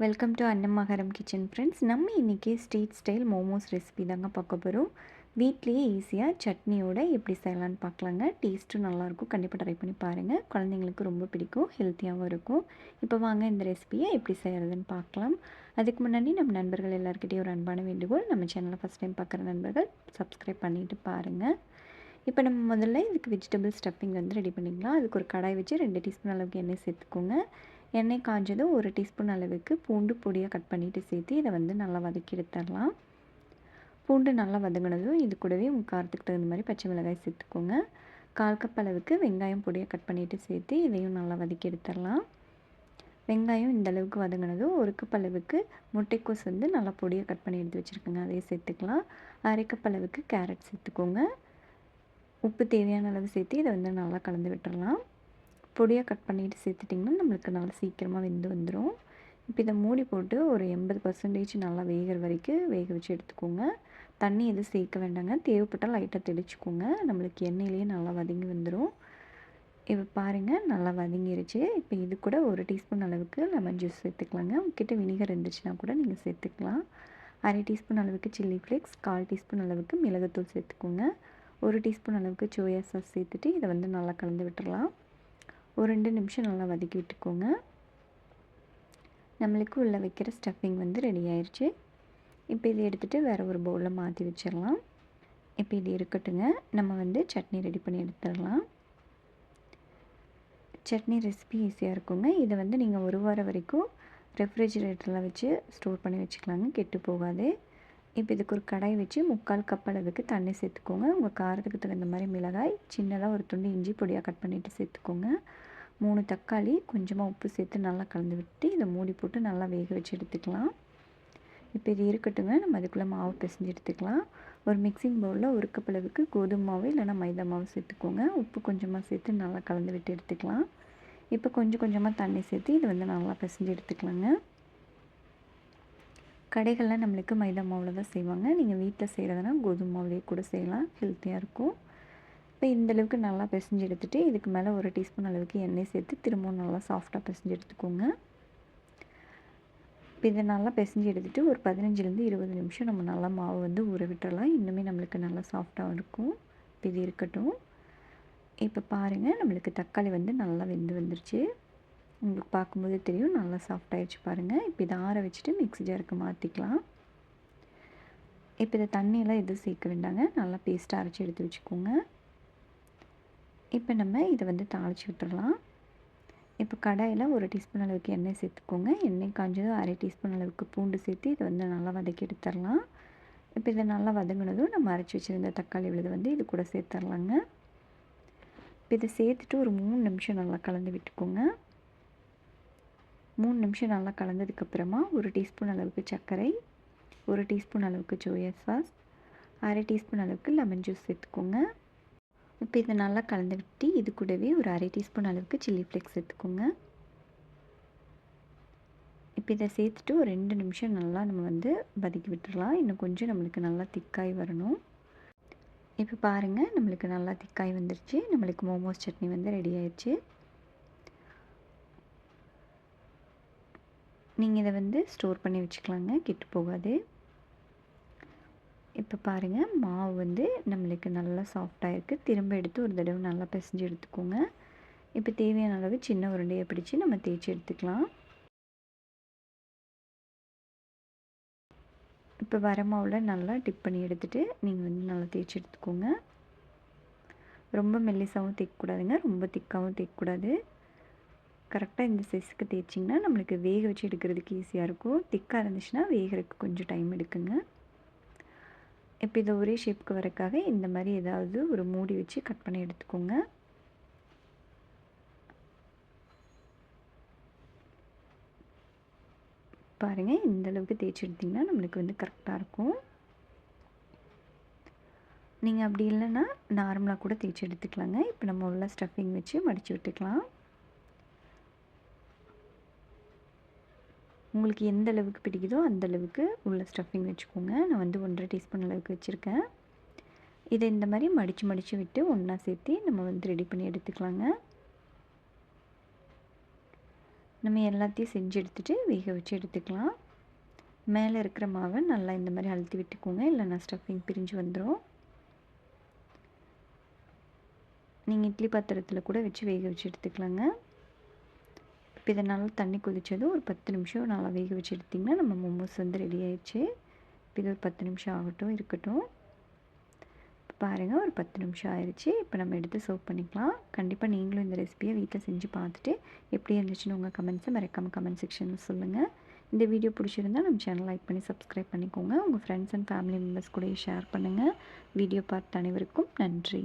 Welcome to Annamakaram kitchen friends நம்ம இன்றைக்கி street style momos recipe தாங்க பார்க்க போகிறோம் வீட்லேயே ஈஸியாக சட்னியோட எப்படி செய்யலான்னு பார்க்கலாங்க. டேஸ்ட்டும் நல்லாயிருக்கும் கண்டிப்பாக ட்ரை பண்ணி பாருங்கள் குழந்தைங்களுக்கு ரொம்ப பிடிக்கும். ஹெல்த்தியாகவும் இருக்கும். இப்போ வாங்க இந்த ரெசிபியை எப்படி செய்கிறதுன்னு பார்க்கலாம். அதுக்கு முன்னாடி நம்ம நண்பர்கள் எல்லாருக்கிட்டையும் ஒரு அன்பான வேண்டுகோள். நம்ம சேனலை ஃபஸ்ட் டைம் பார்க்குற நண்பர்கள் சப்ஸ்கிரைப் பண்ணிவிட்டு பாருங்கள் இப்போ நம்ம முதல்ல இதுக்கு வெஜிடபிள் ஸ்டஃபிங் வந்து ரெடி பண்ணிக்கலாம். அதுக்கு ஒரு கடாய் வச்சு ரெண்டு டீஸ்பூன் அளவுக்கு எண்ணெய் சேர்த்துக்கோங்க. எண்ணெய் காஞ்சதும் ஒரு டீஸ்பூன் அளவுக்கு பூண்டு பொடியாக கட் பண்ணிவிட்டு சேர்த்து இதை வந்து நல்லா வதக்கி எடுத்துடலாம். பூண்டு நல்லா வதங்கினதும் இது கூடவே உங்கள் காரத்துக்கு தகுந்த மாதிரி பச்சை மிளகாய் சேர்த்துக்கோங்க. கால் கப் அளவுக்கு வெங்காயம் பொடியாக கட் பண்ணிவிட்டு சேர்த்து இதையும் நல்லா வதக்கி எடுத்துடலாம். வெங்காயம் இந்த அளவுக்கு வதங்கினதும் ஒரு கப் அளவுக்கு முட்டைக்கோஸ் வந்து நல்லா பொடியாக கட் பண்ணி எடுத்து வச்சுருக்கோங்க. அதையும் சேர்த்துக்கலாம். அரை கப் அளவுக்கு கேரட் சேர்த்துக்கோங்க. உப்பு தேவையான அளவு சேர்த்து இதை வந்து நல்லா கலந்து விட்டுடலாம். பொடியாக கட் பண்ணிவிட்டு சேர்த்துட்டிங்கன்னா நம்மளுக்கு நல்லா சீக்கிரமாக வெந்து வந்துடும் இப்போ இதை மூடி போட்டு ஒரு எண்பது பர்சன்டேஜ் நல்லா வேகிற வரைக்கும் வேக வச்சு எடுத்துக்கோங்க. தண்ணி எதுவும் சேர்க்க வேண்டாங்க. தேவைப்பட்டால் லைட்டாக தெளிச்சுக்கோங்க. நம்மளுக்கு எண்ணெயிலேயே நல்லா வதங்கி வந்துடும் இப்போ பாருங்கள் நல்லா வதங்கிருச்சு. இப்போ இது கூட ஒரு டீஸ்பூன் அளவுக்கு லெமன் ஜூஸ் சேர்த்துக்கலாங்க. உங்ககிட்ட வினிகர் இருந்துச்சுன்னா கூட நீங்கள் சேர்த்துக்கலாம். அரை டீஸ்பூன் அளவுக்கு சில்லி ஃப்ளேக்ஸ் கால் டீஸ்பூன் அளவுக்கு மிளகுத்தூள் சேர்த்துக்கோங்க. ஒரு டீஸ்பூன் அளவுக்கு சோயா சாஸ் சேர்த்துட்டு இதை வந்து நல்லா கலந்து விட்டுடலாம் ஒரு ரெண்டு நிமிஷம் நல்லா வதக்கி விட்டுக்கோங்க. நம்மளுக்கு உள்ளே வைக்கிற ஸ்டஃபிங் வந்து ரெடி ஆயிடுச்சு இப்போ இதை எடுத்துகிட்டு வேறு ஒரு பவுலில் மாற்றி வச்சிடலாம். இப்போ இது இருக்கட்டுங்க. நம்ம வந்து சட்னி ரெடி பண்ணி எடுத்துடலாம். சட்னி ரெசிபி ஈஸியாக இருக்குங்க. இதை வந்து நீங்கள் ஒரு வாரம் வரைக்கும் ரெஃப்ரிஜிரேட்டரில் வச்சு ஸ்டோர் பண்ணி வச்சுக்கலாங்க. கெட்டு போகாது. இப்போ இதுக்கு ஒரு கடாய் வச்சு முக்கால் கப் அளவுக்கு தண்ணி சேர்த்துக்கோங்க. உங்கள் காரத்துக்கு தகுந்த மாதிரி மிளகாய் சின்னதாக ஒரு துண்டு இஞ்சி பொடியாக கட் பண்ணிவிட்டு சேர்த்துக்கோங்க. மூணு தக்காளி கொஞ்சமாக உப்பு சேர்த்து நல்லா கலந்து விட்டு இதை மூடி போட்டு நல்லா வேக வச்சு எடுத்துக்கலாம். இப்போ இது இருக்கட்டுங்க நம்ம அதுக்குள்ளே மாவு பிசைஞ்சு எடுத்துக்கலாம். ஒரு மிக்சிங் பவுலில் ஒரு கப் அளவுக்கு கோதுமை மாவு இல்லைனா மைதா மாவு சேர்த்துக்கோங்க. உப்பு கொஞ்சமாக சேர்த்து நல்லா கலந்து விட்டு எடுத்துக்கலாம். இப்போ கொஞ்சம் கொஞ்சமாக தண்ணி சேர்த்து இதை வந்து நல்லா பிசைஞ்சு எடுத்துக்கலாங்க. கடைகளில் நம்மளுக்கு மைதா மாவில் தான் செய்வாங்க. நீங்கள் வீட்டில் செய்கிறதுனா கோதுமை மாவுலேயே கூட செய்யலாம். ஹெல்த்தியாக இருக்கும். இப்போ இந்தளவுக்கு நல்லா பிசைஞ்சு எடுத்துகிட்டு இதுக்கு மேலே ஒரு டீஸ்பூன் அளவுக்கு எண்ணெய் சேர்த்து திரும்பவும் நல்லா சாஃப்டாக பிசைஞ்சு எடுத்துக்கோங்க. இப்போ இதை நல்லா பிசைஞ்சு எடுத்துகிட்டு ஒரு பதினஞ்சுலேருந்து இருபது நிமிஷம் நம்ம நல்லா மாவு வந்து ஊற விட்டுறலாம். இன்னுமே நம்மளுக்கு நல்லா சாஃப்டாக இருக்கும். இப்போ இது இருக்கட்டும். இப்போ பாருங்கள் நம்மளுக்கு தக்காளி வந்து நல்லா வெந்து வந்துருச்சு. உங்களுக்கு பார்க்கும்போது தெரியும். நல்லா சாஃப்டாகிடுச்சு பாருங்கள் இப்போ இதை ஆற வச்சுட்டு மிக்ஸி ஜாருக்கு மாற்றிக்கலாம் இப்போ இதை தண்ணியெல்லாம் எதுவும் சேர்க்க வேண்டாங்க. நல்லா பேஸ்ட்டாக அரைச்சி எடுத்து வச்சுக்கோங்க. இப்போ நம்ம இதை வந்து தாளித்து விட்டுடலாம் இப்போ கடாயில் ஒரு டீஸ்பூன் அளவுக்கு எண்ணெய் சேர்த்துக்கோங்க. எண்ணெய் காஞ்சதும் அரை டீஸ்பூன் அளவுக்கு பூண்டு சேர்த்து இதை வந்து நல்லா வதக்கி எடுத்துடலாம். இப்போ இதை நல்லா வதங்கினதும் நம்ம அரைச்சி வச்சுருந்த தக்காளி விழுது வந்து இது கூட சேர்த்துடலாங்க. இப்போ இதை சேர்த்துட்டு ஒரு மூணு நிமிஷம் நல்லா கலந்து விட்டுக்கோங்க. மூணு நிமிஷம் நல்லா கலந்ததுக்கப்புறமா ஒரு டீஸ்பூன் அளவுக்கு சர்க்கரை ஒரு டீஸ்பூன் அளவுக்கு சோயா சாஸ் அரை டீஸ்பூன் அளவுக்கு லெமன் ஜூஸ் சேர்த்துக்கோங்க. இப்போ இதை நல்லா கலந்து விட்டு இது கூடவே ஒரு அரை டீஸ்பூன் அளவுக்கு சில்லி ஃப்ளேக்ஸ் சேர்த்துக்கோங்க. இப்போ இதை சேர்த்துட்டு ஒரு ரெண்டு நிமிஷம் நல்லா நம்ம வந்து வதக்கி விட்டுடலாம். இன்னும் கொஞ்சம் நம்மளுக்கு நல்லா திக்காய் வரணும். இப்போ பாருங்கள் நம்மளுக்கு நல்லா திக்காய் வந்துருச்சு. நம்மளுக்கு மோமோஸ் சட்னி வந்து ரெடி ஆயிடுச்சு நீங்கள் இதை வந்து ஸ்டோர் பண்ணி வச்சுக்கலாங்க. கெட்டு போகாது. இப்போ பாருங்கள் மாவு வந்து நம்மளுக்கு நல்லா சாஃப்டாக இருக்குது திரும்ப எடுத்து ஒரு தடவை நல்லா பிசைஞ்சு எடுத்துக்கோங்க. இப்போ தேவையான அளவு சின்ன உருண்டையை பிடிச்சி நம்ம தேய்ச்சி எடுத்துக்கலாம். இப்போ வர மாவில் நல்லா டிப் பண்ணி எடுத்துகிட்டு நீங்கள் வந்து நல்லா தேய்ச்சி எடுத்துக்கோங்க. ரொம்ப மெல்லிசாகவும் தேய்க்கக்கூடாதுங்க. ரொம்ப திக்காகவும் தேய்க்கக்கூடாது. கரெக்டாக இந்த சைஸுக்கு தேய்ச்சிங்கன்னா நம்மளுக்கு வேக வச்சு எடுக்கிறதுக்கு ஈஸியாக இருக்கும். திக்காக இருந்துச்சுன்னா வேகிறதுக்கு கொஞ்சம் டைம் எடுக்குங்க. இப்போ இதை ஒரே ஷேப்புக்கு வரக்காக இந்த மாதிரி ஏதாவது ஒரு மூடி வச்சு கட் பண்ணி எடுத்துக்கோங்க. பாருங்கள் இந்த அளவுக்கு தேய்ச்சி எடுத்திங்கன்னா நம்மளுக்கு வந்து கரெக்டாக இருக்கும். நீங்கள் அப்படி இல்லைன்னா நார்மலாக கூட தேய்ச்சி எடுத்துக்கலாங்க. இப்போ நம்ம உள்ள ஸ்டஃபிங் வச்சு மடித்து விட்டுக்கலாம். உங்களுக்கு எந்த அளவுக்கு பிடிக்குதோ அந்த அளவுக்கு உள்ள ஸ்டஃபிங் வச்சுக்கோங்க. நான் வந்து ஒன்றரை டீஸ்பூன் அளவுக்கு வச்சுருக்கேன். இதை இந்த மாதிரி மடித்து மடித்து விட்டு ஒன்றா சேர்த்து நம்ம வந்து ரெடி பண்ணி எடுத்துக்கலாங்க. நம்ம எல்லாத்தையும் செஞ்சு எடுத்துகிட்டு வேக வச்சு எடுத்துக்கலாம். மேலே இருக்கிற மாவை நல்லா இந்த மாதிரி அழுத்தி விட்டுக்கோங்க. இல்லைன்னா ஸ்டஃபிங் பிரிஞ்சு வந்துடும் நீங்கள் இட்லி பாத்திரத்தில் கூட வச்சு வேக வச்சு எடுத்துக்கலாங்க. இப்போ இதை நல்லா தண்ணி கொதித்ததும் ஒரு பத்து நிமிஷம். நல்லா வேக வச்சு எடுத்திங்கன்னா நம்ம மோமோஸ் வந்து ரெடி ஆயிடுச்சு. இப்போ இது ஒரு பத்து நிமிஷம் ஆகட்டும் இருக்கட்டும். இப்போ பாருங்கள் ஒரு பத்து நிமிஷம் ஆயிடுச்சு இப்போ நம்ம எடுத்து சர்வ் பண்ணிக்கலாம். கண்டிப்பாக நீங்களும் இந்த ரெசிபியை வீட்டில் செஞ்சு பார்த்துட்டு எப்படி இருந்துச்சுன்னு உங்கள் கமெண்ட்ஸை மறக்காமல் கமெண்ட் செக்ஷனில் சொல்லுங்கள் இந்த வீடியோ பிடிச்சிருந்தா நம்ம சேனல் லைக் பண்ணி சப்ஸ்கிரைப் பண்ணிக்கோங்க. உங்கள் ஃப்ரெண்ட்ஸ் அண்ட் ஃபேமிலி மெம்பர்ஸ் கூட ஷேர் பண்ணுங்கள் வீடியோ பார்த்த அனைவருக்கும் நன்றி.